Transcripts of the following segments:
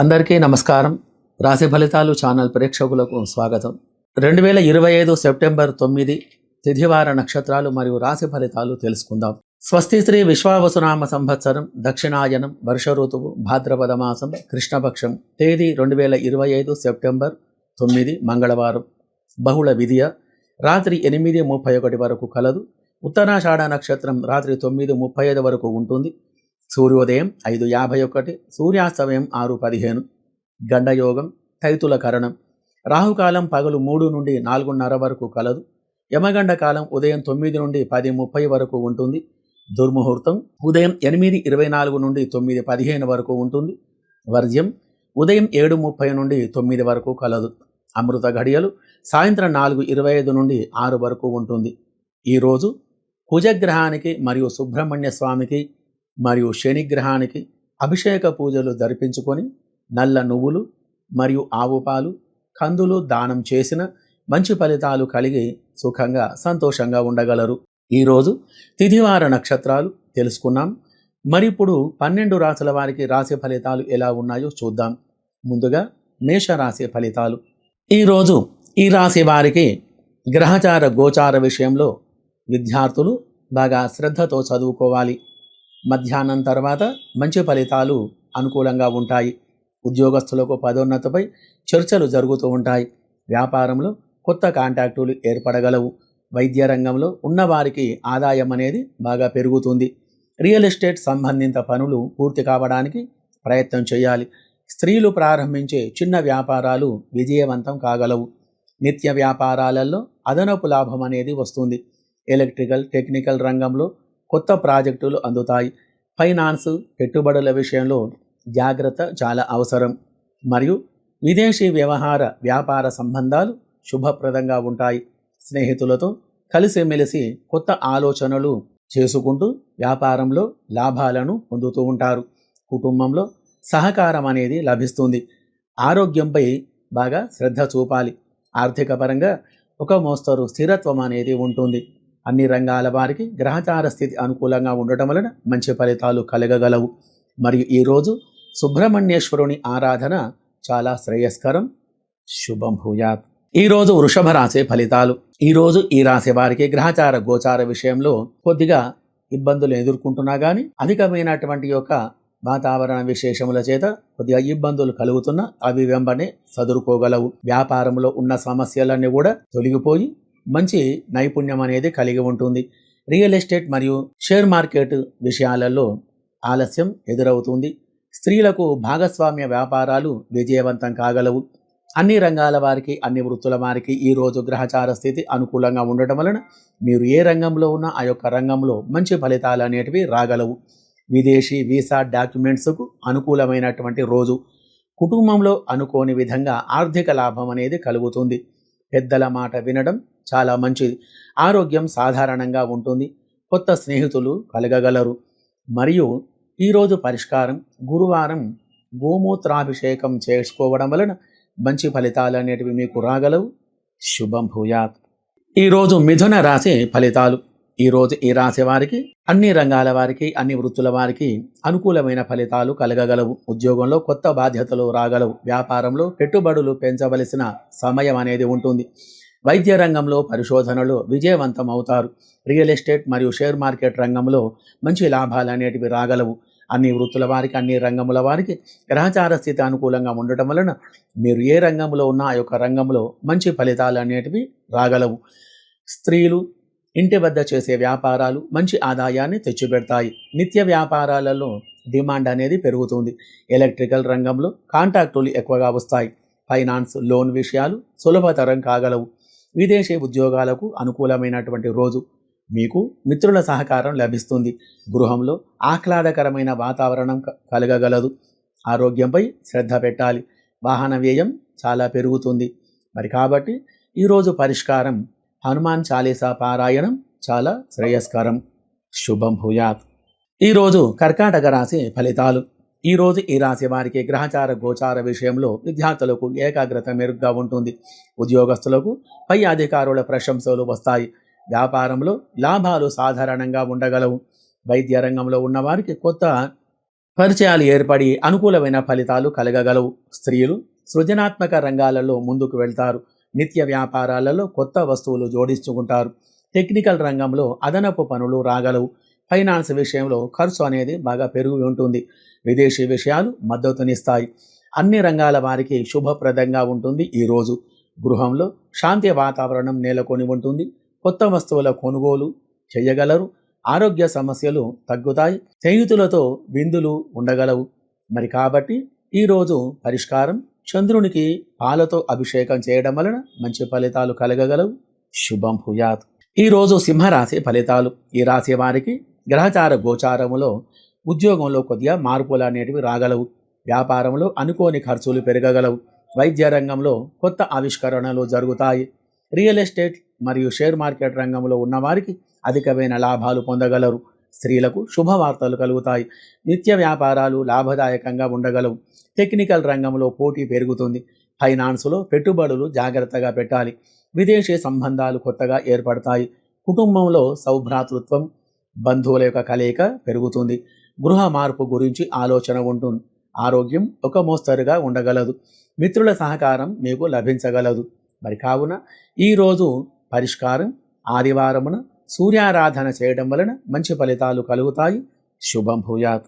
అందరికీ నమస్కారం. రాశి ఫలితాలు ఛానల్ ప్రేక్షకులకు స్వాగతం. రెండు వేల ఇరవై ఐదు సెప్టెంబర్ తొమ్మిది తిథివార నక్షత్రాలు మరియు రాశి ఫలితాలు తెలుసుకుందాం. స్వస్తి శ్రీ విశ్వావసునామ సంవత్సరం దక్షిణాయనం వర్ష ఋతువు భాద్రపద మాసం కృష్ణపక్షం తేదీ రెండు వేల ఇరవై ఐదు సెప్టెంబర్ తొమ్మిది మంగళవారం. బహుళ విధియ రాత్రి ఎనిమిది ముప్పై ఒకటి వరకు కలదు. ఉత్తరాషాఢ నక్షత్రం రాత్రి తొమ్మిది ముప్పై ఐదు వరకు ఉంటుంది. సూర్యోదయం ఐదు యాభై ఒకటి సూర్యాస్తమయం ఆరు పదిహేను. గండయోగం తైతుల కరణం. రాహుకాలం పగలు మూడు నుండి నాలుగున్నర వరకు కలదు. యమగండ కాలం ఉదయం తొమ్మిది నుండి పది ముప్పై వరకు ఉంటుంది. దుర్ముహూర్తం ఉదయం ఎనిమిది ఇరవై నాలుగు నుండి తొమ్మిది పదిహేను వరకు ఉంటుంది. వర్జ్యం ఉదయం ఏడు ముప్పై నుండి తొమ్మిది వరకు కలదు. అమృత ఘడియలు సాయంత్రం నాలుగు ఇరవై ఐదు నుండి ఆరు వరకు ఉంటుంది. ఈరోజు కుజగ్రహానికి మరియు సుబ్రహ్మణ్య స్వామికి మరియు శనిగ్రహానికి అభిషేక పూజలు జరిపించుకొని నల్ల నువ్వులు మరియు ఆవు పాలు కందులు దానం చేసిన మంచి ఫలితాలు కలిగి సుఖంగా సంతోషంగా ఉండగలరు. ఈరోజు తిథివార నక్షత్రాలు తెలుసుకున్నాం. మరిప్పుడు పన్నెండు రాశుల వారికి రాశి ఫలితాలు ఎలా ఉన్నాయో చూద్దాం. ముందుగా మేషరాశి ఫలితాలు. ఈరోజు ఈ రాశి వారికి గ్రహచార గోచార విషయంలో విద్యార్థులు బాగా శ్రద్ధతో చదువుకోవాలి. మధ్యాహ్నం తర్వాత మంచి ఫలితాలు అనుకూలంగా ఉంటాయి. ఉద్యోగస్తులకు పదోన్నతిపై చర్చలు జరుగుతూ ఉంటాయి. వ్యాపారంలో కొత్త కాంటాక్టులు ఏర్పడగలవు. వైద్య రంగంలో ఉన్నవారికి ఆదాయం అనేది బాగా పెరుగుతుంది. రియల్ ఎస్టేట్ సంబంధిత పనులు పూర్తి కావడానికి ప్రయత్నం చేయాలి. స్త్రీలు ప్రారంభించే చిన్న వ్యాపారాలు విజయవంతం కాగలవు. నిత్య వ్యాపారాలలో అదనపు లాభం అనేది వస్తుంది. ఎలక్ట్రికల్ టెక్నికల్ రంగంలో కొత్త ప్రాజెక్టులు అందుతాయి. ఫైనాన్స్ పెట్టుబడుల విషయంలో జాగ్రత్త చాలా అవసరం. మరియు విదేశీ వ్యవహార వ్యాపార సంబంధాలు శుభప్రదంగా ఉంటాయి. స్నేహితులతో కలిసిమెలిసి కొత్త ఆలోచనలు చేసుకుంటూ వ్యాపారంలో లాభాలను పొందుతూ ఉంటారు. కుటుంబంలో సహకారం అనేది లభిస్తుంది. ఆరోగ్యంపై బాగా శ్రద్ధ చూపాలి. ఆర్థిక పరంగా ఒక మోస్తరు స్థిరత్వం అనేది ఉంటుంది. అన్ని రంగాల వారికి గ్రహచార స్థితి అనుకూలంగా ఉండటం వలన మంచి ఫలితాలు కలగగలవు. మరియు ఈరోజు సుబ్రహ్మణ్యేశ్వరుని ఆరాధన చాలా శ్రేయస్కరం. శుభం భూయాత్. ఈరోజు వృషభ రాశి ఫలితాలు. ఈరోజు ఈ రాశి వారికి గ్రహచార గోచార విషయంలో కొద్దిగా ఇబ్బందులు ఎదుర్కొంటున్నా కానీ అధికమైనటువంటి యొక్క వాతావరణ విశేషముల చేత కొద్దిగా ఇబ్బందులు కలుగుతున్న అవి వెంబనే సదురుకోగలవు. వ్యాపారంలో ఉన్న సమస్యలన్నీ కూడా తొలగిపోయి మంచి నైపుణ్యం అనేది కలిగి ఉంటుంది. రియల్ ఎస్టేట్ మరియు షేర్ మార్కెట్ విషయాలలో ఆలస్యం ఎదురవుతుంది. స్త్రీలకు భాగస్వామ్య వ్యాపారాలు విజయవంతం కాగలవు. అన్ని రంగాల వారికి అన్ని వృత్తుల వారికి ఈ రోజు గ్రహచార స్థితి అనుకూలంగా ఉండటం వలన మీరు ఏ రంగంలో ఉన్నా ఆ యొక్క రంగంలో మంచి ఫలితాలు అనేటివి రాగలవు. విదేశీ వీసా డాక్యుమెంట్స్కు అనుకూలమైనటువంటి రోజు. కుటుంబంలో అనుకోని విధంగా ఆర్థిక లాభం అనేది కలుగుతుంది. పెద్దల మాట వినడం చాలా మంచిది. ఆరోగ్యం సాధారణంగా ఉంటుంది. కొత్త స్నేహితులు కలగగలరు. మరియు ఈరోజు పరిష్కారం గురువారం గోమూత్రాభిషేకం చేసుకోవడం వలన మంచి ఫలితాలు అనేటివి మీకు రాగలవు. శుభం భూయాత్. ఈరోజు మిథున రాశి ఫలితాలు. ఈరోజు ఈ రాశి వారికి అన్ని రంగాల వారికి అన్ని వృత్తుల వారికి అనుకూలమైన ఫలితాలు కలగగలవు. ఉద్యోగంలో కొత్త బాధ్యతలు రాగలవు. వ్యాపారంలో పెట్టుబడులు పెంచవలసిన సమయం అనేది ఉంటుంది. వైద్య రంగంలో పరిశోధనలు విజయవంతం అవుతారు. రియల్ ఎస్టేట్ మరియు షేర్ మార్కెట్ రంగంలో మంచి లాభాలు అనేటివి రాగలవు. అన్ని వృత్తుల వారికి అన్ని రంగముల వారికి గ్రహచార స్థితి అనుకూలంగా ఉండటం వలన మీరు ఏ రంగంలో ఉన్నా ఆ యొక్క రంగంలో మంచి ఫలితాలు అనేటివి రాగలవు. స్త్రీలు ఇంటి వద్ద చేసే వ్యాపారాలు మంచి ఆదాయాన్ని తెచ్చిపెడతాయి. నిత్య వ్యాపారాలలో డిమాండ్ అనేది పెరుగుతుంది. ఎలక్ట్రికల్ రంగంలో కాంటాక్టులు ఎక్కువగా వస్తాయి. ఫైనాన్స్ లోన్ విషయాలు సులభతరం కాగలవు. విదేశీ ఉద్యోగాలకు అనుకూలమైనటువంటి రోజు. మీకు మిత్రుల సహకారం లభిస్తుంది. గృహంలో ఆహ్లాదకరమైన వాతావరణం కలగగలదు. ఆరోగ్యంపై శ్రద్ధ పెట్టాలి. వాహన వ్యయం చాలా పెరుగుతుంది. మరి కాబట్టి ఈరోజు పరిష్కారం హనుమాన్ చాలీసా పారాయణం చాలా శ్రేయస్కరం. శుభం భూయాత్. ఈరోజు కర్కాటక రాశి ఫలితాలు. ఈరోజు ఈ రాశి వారికి గ్రహచార గోచార విషయంలో విద్యార్థులకు ఏకాగ్రత మెరుగ్గా ఉంటుంది. ఉద్యోగస్తులకు పై అధికారుల ప్రశంసలు వస్తాయి. వ్యాపారంలో లాభాలు సాధారణంగా ఉండగలవు. వైద్య రంగంలో ఉన్నవారికి కొత్త పరిచయాలు ఏర్పడి అనుకూలమైన ఫలితాలు కలగగలవు. స్త్రీలు సృజనాత్మక రంగాలలో ముందుకు వెళ్తారు. నిత్య వ్యాపారాలలో కొత్త వస్తువులు జోడించుకుంటారు. టెక్నికల్ రంగంలో అదనపు పనులు రాగలవు. ఫైనాన్స్ విషయంలో ఖర్చు అనేది బాగా పెరిగి ఉంటుంది. విదేశీ విషయాలు మద్దతునిస్తాయి. అన్ని రంగాల వారికి శుభప్రదంగా ఉంటుంది ఈరోజు గృహంలో శాంతి వాతావరణం నెలకొని ఉంటుంది. కొత్త వస్తువుల కొనుగోలు చేయగలరు. ఆరోగ్య సమస్యలు తగ్గుతాయి. స్నేహితులతో విందులు ఉండగలవు. మరి కాబట్టి ఈరోజు పరిష్కారం చంద్రునికి పాలతో అభిషేకం చేయడం వలన మంచి ఫలితాలు కలగగలవు. శుభం భూయాత్. ఈరోజు సింహరాశి ఫలితాలు. ఈ రాశి వారికి గ్రహచార గోచారములో ఉద్యోగంలో కొద్దిగా మార్పులు అనేటివి రాగలవు. వ్యాపారంలో అనుకోని ఖర్చులు పెరగగలవు. వైద్య రంగంలో కొత్త ఆవిష్కరణలు జరుగుతాయి. రియల్ ఎస్టేట్ మరియు షేర్ మార్కెట్ రంగంలో ఉన్నవారికి అధికమైన లాభాలు పొందగలరు. స్త్రీలకు శుభవార్తలు కలుగుతాయి. నిత్య వ్యాపారాలు లాభదాయకంగా ఉండగలవు. టెక్నికల్ రంగంలో పోటీ పెరుగుతుంది. ఫైనాన్స్లో పెట్టుబడులు జాగ్రత్తగా పెట్టాలి. విదేశీ సంబంధాలు కొత్తగా ఏర్పడతాయి. కుటుంబంలో సౌభ్రాతృత్వం బంధువుల యొక్క కలయిక పెరుగుతుంది. గృహ మార్పు గురించి ఆలోచన ఉంటుంది. ఆరోగ్యం ఒక మోస్తరుగా ఉండగలదు. మిత్రుల సహకారం మీకు లభించగలదు. మరి కావున ఈరోజు పరిష్కారం ఆదివారమున సూర్యారాధన చేయడం వలన మంచి ఫలితాలు కలుగుతాయి. శుభం భూయాత్.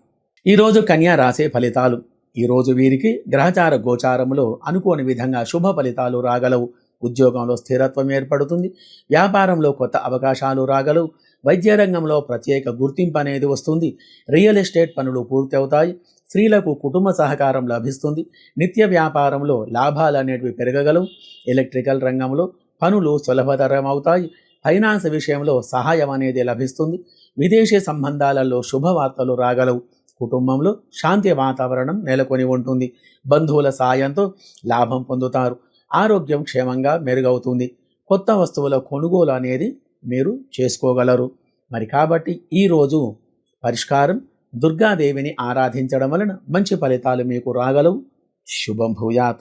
ఈరోజు కన్యా రాసే ఫలితాలు. ఈరోజు వీరికి గ్రహచార గోచారములో అనుకోని విధంగా శుభ ఫలితాలు రాగలవు. ఉద్యోగంలో స్థిరత్వం ఏర్పడుతుంది. వ్యాపారంలో కొత్త అవకాశాలు రాగలవు. వైద్య రంగంలో ప్రత్యేక గుర్తింపు అనేది వస్తుంది. రియల్ ఎస్టేట్ పనులు పూర్తి అవుతాయి స్త్రీలకు కుటుంబ సహకారం లభిస్తుంది. నిత్య వ్యాపారంలో లాభాలు అనేటివి పెరగగలవు. ఎలక్ట్రికల్ రంగంలో పనులు సులభతరం అవుతాయి ఫైనాన్స్ విషయంలో సహాయం అనేది లభిస్తుంది. విదేశీ సంబంధాలలో శుభవార్తలు రాగలవు. కుటుంబంలో శాంతి వాతావరణం నెలకొని ఉంటుంది. బంధువుల సాయంతో లాభం పొందుతారు. ఆరోగ్యం క్షేమంగా మెరుగవుతుంది. కొత్త వస్తువుల కొనుగోలు అనేది మీరు చేసుకోగలరు. మరి కాబట్టి ఈరోజు పరిష్కారం దుర్గాదేవిని ఆరాధించడం వలన మంచి ఫలితాలు మీకు రాగలవు. శుభం భూయాత్.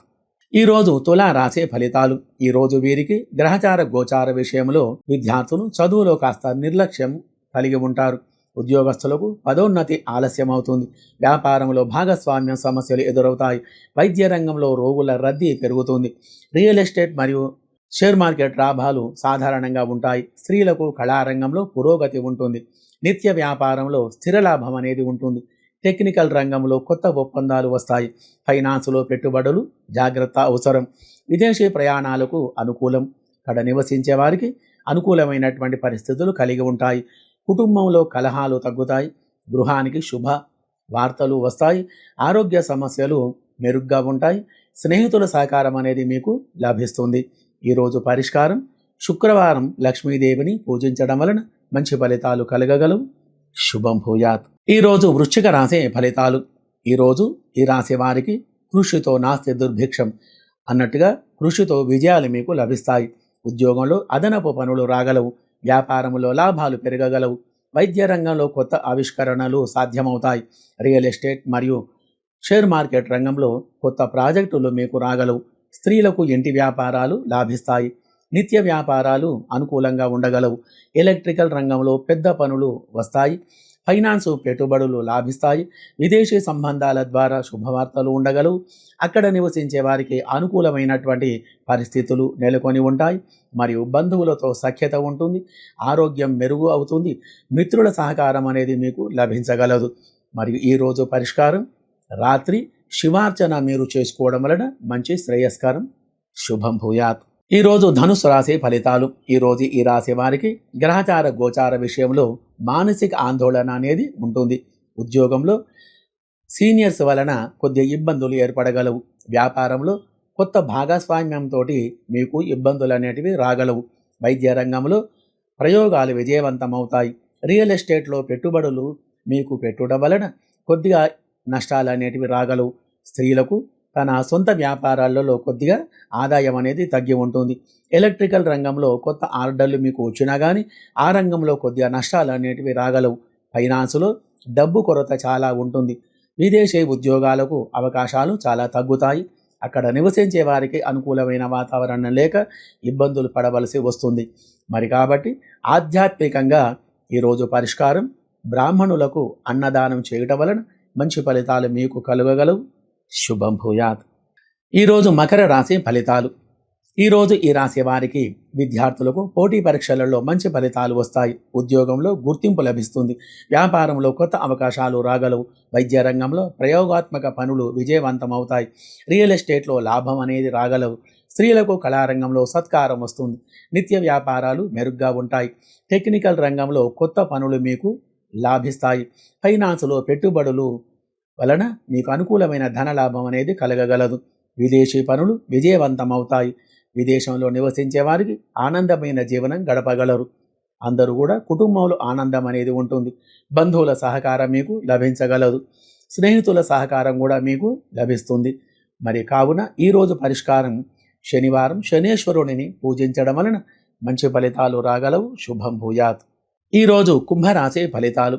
ఈరోజు తులా రాసే ఫలితాలు. ఈరోజు వీరికి గ్రహచార గోచార విషయంలో విద్యార్థులు చదువులో కాస్త నిర్లక్ష్యం కలిగి ఉంటారు. ఉద్యోగస్తులకు పదోన్నతి ఆలస్యం అవుతుంది వ్యాపారంలో భాగస్వామ్యం సమస్యలు ఎదురవుతాయి. వైద్య రంగంలో రోగుల రద్దీ పెరుగుతుంది. రియల్ ఎస్టేట్ మరియు షేర్ మార్కెట్ లాభాలు సాధారణంగా ఉంటాయి. స్త్రీలకు కళారంగంలో పురోగతి ఉంటుంది. నిత్య వ్యాపారంలో స్థిర లాభం అనేది ఉంటుంది. టెక్నికల్ రంగంలో కొత్త ఒప్పందాలు వస్తాయి. ఫైనాన్స్లో పెట్టుబడులు జాగ్రత్త అవసరం. విదేశీ ప్రయాణాలకు అనుకూలం. అక్కడ నివసించే వారికి అనుకూలమైనటువంటి పరిస్థితులు కలిగి ఉంటాయి. కుటుంబంలో కలహాలు తగ్గుతాయి. గృహానికి శుభ వార్తలు వస్తాయి. ఆరోగ్య సమస్యలు మెరుగ్గా ఉంటాయి. స్నేహితుల సహకారం అనేది మీకు లభిస్తుంది. ఈరోజు పరిష్కారం. శుక్రవారం లక్ష్మీదేవిని పూజించడం వలన మంచి ఫలితాలు కలగగలవు. శుభం భూయాత్. ఈరోజు వృశ్చిక రాశి ఫలితాలు. ఈరోజు ఈ రాశి వారికి కృషితో నాస్తి దుర్భిక్షం అన్నట్టుగా కృషితో విజయాలు మీకు లభిస్తాయి. ఉద్యోగంలో అదనపు పనులు రాగలవు. వ్యాపారంలో లాభాలు పెరగగలవు. వైద్య రంగంలో కొత్త ఆవిష్కరణలు సాధ్యమవుతాయి. రియల్ ఎస్టేట్ మరియు షేర్ మార్కెట్ రంగంలో కొత్త ప్రాజెక్టులు మీకు రాగలవు. స్త్రీలకు ఇంటి వ్యాపారాలు లాభిస్తాయి. నిత్య వ్యాపారాలు అనుకూలంగా ఉండగలవు. ఎలక్ట్రికల్ రంగంలో పెద్ద పనులు వస్తాయి. ఫైనాన్స్ పెట్టుబడులు లాభిస్తాయి. విదేశీ సంబంధాల ద్వారా శుభవార్తలు ఉండగలవు. అక్కడ నివసించే వారికి అనుకూలమైనటువంటి పరిస్థితులు నెలకొని ఉంటాయి. మరియు బంధువులతో సఖ్యత ఉంటుంది. ఆరోగ్యం మెరుగు అవుతుంది. మిత్రుల సహకారం అనేది మీకు లభించగలదు. మరియు ఈరోజు పరిష్కారం? రాత్రి శివార్చన మీరు చేసుకోవడం వలన మంచి శ్రేయస్కరం. శుభం భూయాత్. ఈరోజు ధనుసు రాశి ఫలితాలు. ఈరోజు ఈ రాశి వారికి గ్రహచార గోచార విషయంలో మానసిక ఆందోళన అనేది ఉంటుంది. ఉద్యోగంలో సీనియర్స్ వలన కొద్ది ఇబ్బందులు ఏర్పడగలవు. వ్యాపారంలో కొత్త భాగస్వామ్యంతో మీకు ఇబ్బందులు అనేటివి రాగలవు. వైద్య రంగంలో ప్రయోగాలు విజయవంతమవుతాయి. రియల్ ఎస్టేట్లో పెట్టుబడులు మీకు పెట్టుట వలన కొద్దిగా నష్టాలు అనేటివి రాగలవు. స్త్రీలకు తన సొంత వ్యాపారాలలో కొద్దిగా ఆదాయం అనేది తగ్గి ఉంటుంది. ఎలక్ట్రికల్ రంగంలో కొత్త ఆర్డర్లు మీకు వచ్చినా కానీ ఆ రంగంలో కొద్దిగా నష్టాలు అనేటివి రాగలవు. ఫైనాన్స్లో డబ్బు కొరత చాలా ఉంటుంది. విదేశీ ఉద్యోగాలకు అవకాశాలు చాలా తగ్గుతాయి. అక్కడ నివసించే వారికి అనుకూలమైన వాతావరణం లేక ఇబ్బందులు పడవలసి వస్తుంది. మరి కాబట్టి ఆధ్యాత్మికంగా ఈరోజు పరిష్కారం బ్రాహ్మణులకు అన్నదానం చేయటం వలన మంచి ఫలితాలు మీకు కలుగగలవు. శుభం భూయాత్. ఈరోజు మకర రాశి ఫలితాలు. ఈరోజు ఈ రాశి వారికి విద్యార్థులకు పోటీ పరీక్షలలో మంచి ఫలితాలు వస్తాయి. ఉద్యోగంలో గుర్తింపు లభిస్తుంది. వ్యాపారంలో కొత్త అవకాశాలు రాగలవు. వైద్య రంగంలో ప్రయోగాత్మక పనులు విజయవంతమవుతాయి. రియల్ ఎస్టేట్లో లాభం అనేది రాగలవు. స్త్రీలకు కళారంగంలో సత్కారం వస్తుంది. నిత్య వ్యాపారాలు మెరుగ్గా ఉంటాయి. టెక్నికల్ రంగంలో కొత్త పనులు మీకు లాభిస్తాయి. ఫైనాన్స్లో పెట్టుబడులు వలన మీకు అనుకూలమైన ధన లాభం అనేది కలగగలదు. విదేశీ పనులు విజయవంతమవుతాయి. విదేశంలో నివసించే వారికి ఆనందమైన జీవనం గడపగలరు. అందరూ కూడా కుటుంబంలో ఆనందం అనేది ఉంటుంది. బంధువుల సహకారం మీకు లభించగలదు. స్నేహితుల సహకారం కూడా మీకు లభిస్తుంది. మరి కావున ఈరోజు పరిష్కారం శనివారం శనేశ్వరుడిని పూజించడం వలన మంచి ఫలితాలు రాగలవు. శుభం భూయాత్. ఈరోజు కుంభరాశి ఫలితాలు.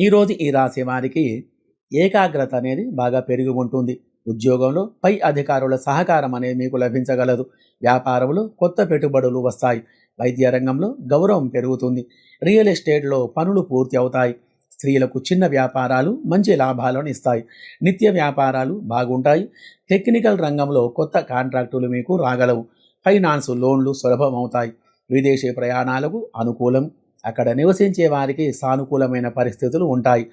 ఈరోజు ఈ రాశి వారికి ఏకాగ్రత అనేది బాగా పెరిగి ఉంటుంది ఉద్యోగంలో పై అధికారుల సహకారం అనేది మీకు లభించగలదు. వ్యాపారంలో కొత్త పెట్టుబడులు వస్తాయి. వైద్య రంగంలో గౌరవం పెరుగుతుంది. రియల్ ఎస్టేట్లో పనులు పూర్తి అవుతాయి. స్త్రీలకు చిన్న వ్యాపారాలు మంచి లాభాలను ఇస్తాయి. నిత్య వ్యాపారాలు బాగుంటాయి. టెక్నికల్ రంగంలో కొత్త కాంట్రాక్టులు మీకు రాగలవు. ఫైనాన్స్ లోన్లు సులభమవుతాయి. విదేశీ ప్రయాణాలకు అనుకూలం. అక్కడ నివసించే వారికి సానుకూలమైన పరిస్థితులు ఉంటాయి.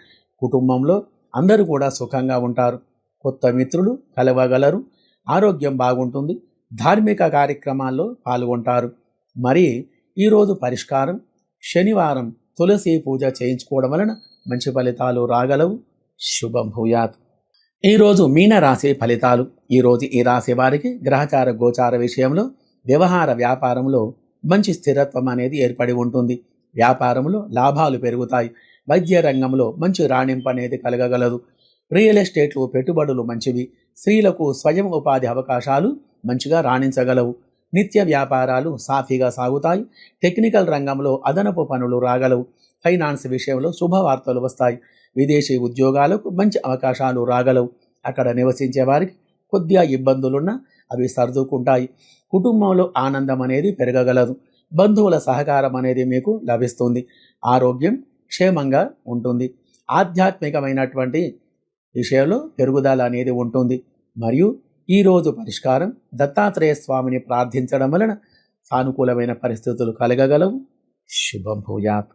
కుటుంబంలో అందరూ కూడా సుఖంగా ఉంటారు. కొత్త మిత్రులు కలవగలరు. ఆరోగ్యం బాగుంటుంది. ధార్మిక కార్యక్రమాల్లో పాల్గొంటారు. మరి ఈరోజు పరిష్కారం శనివారం తులసి పూజ చేయించుకోవడం వలన మంచి ఫలితాలు రాగలవు. శుభం భూయాత్. ఈరోజు మీన రాశి ఫలితాలు. ఈరోజు ఈ రాశి వారికి గ్రహచార గోచార విషయంలో వ్యవహార వ్యాపారంలో మంచి స్థిరత్వం అనేది ఏర్పడి ఉంటుంది. వ్యాపారంలో లాభాలు పెరుగుతాయి. వైద్య రంగంలో మంచి రాణింపు అనేది కలగగలదు. రియల్ ఎస్టేట్లు పెట్టుబడులు మంచివి. స్త్రీలకు స్వయం ఉపాధి అవకాశాలు మంచిగా రాణించగలవు. నిత్య వ్యాపారాలు సాఫీగా సాగుతాయి. టెక్నికల్ రంగంలో అదనపు పనులు రాగలవు. ఫైనాన్స్ విషయంలో శుభవార్తలు వస్తాయి. విదేశీ ఉద్యోగాలకు మంచి అవకాశాలు రాగలవు. అక్కడ నివసించే వారికి కొద్దిగా ఇబ్బందులున్నా అవి సర్దుకుంటాయి. కుటుంబంలో ఆనందం అనేది పెరగగలదు. బంధువుల సహకారం అనేది మీకు లభిస్తుంది. ఆరోగ్యం క్షేమంగా ఉంటుంది. ఆధ్యాత్మికమైనటువంటి విషయంలో పెరుగుదల అనేది ఉంటుంది. మరియు ఈరోజు పరిష్కారం దత్తాత్రేయ స్వామిని ప్రార్థించడం వలన సానుకూలమైన పరిస్థితులు కలగగలవు. శుభం భూయాత్.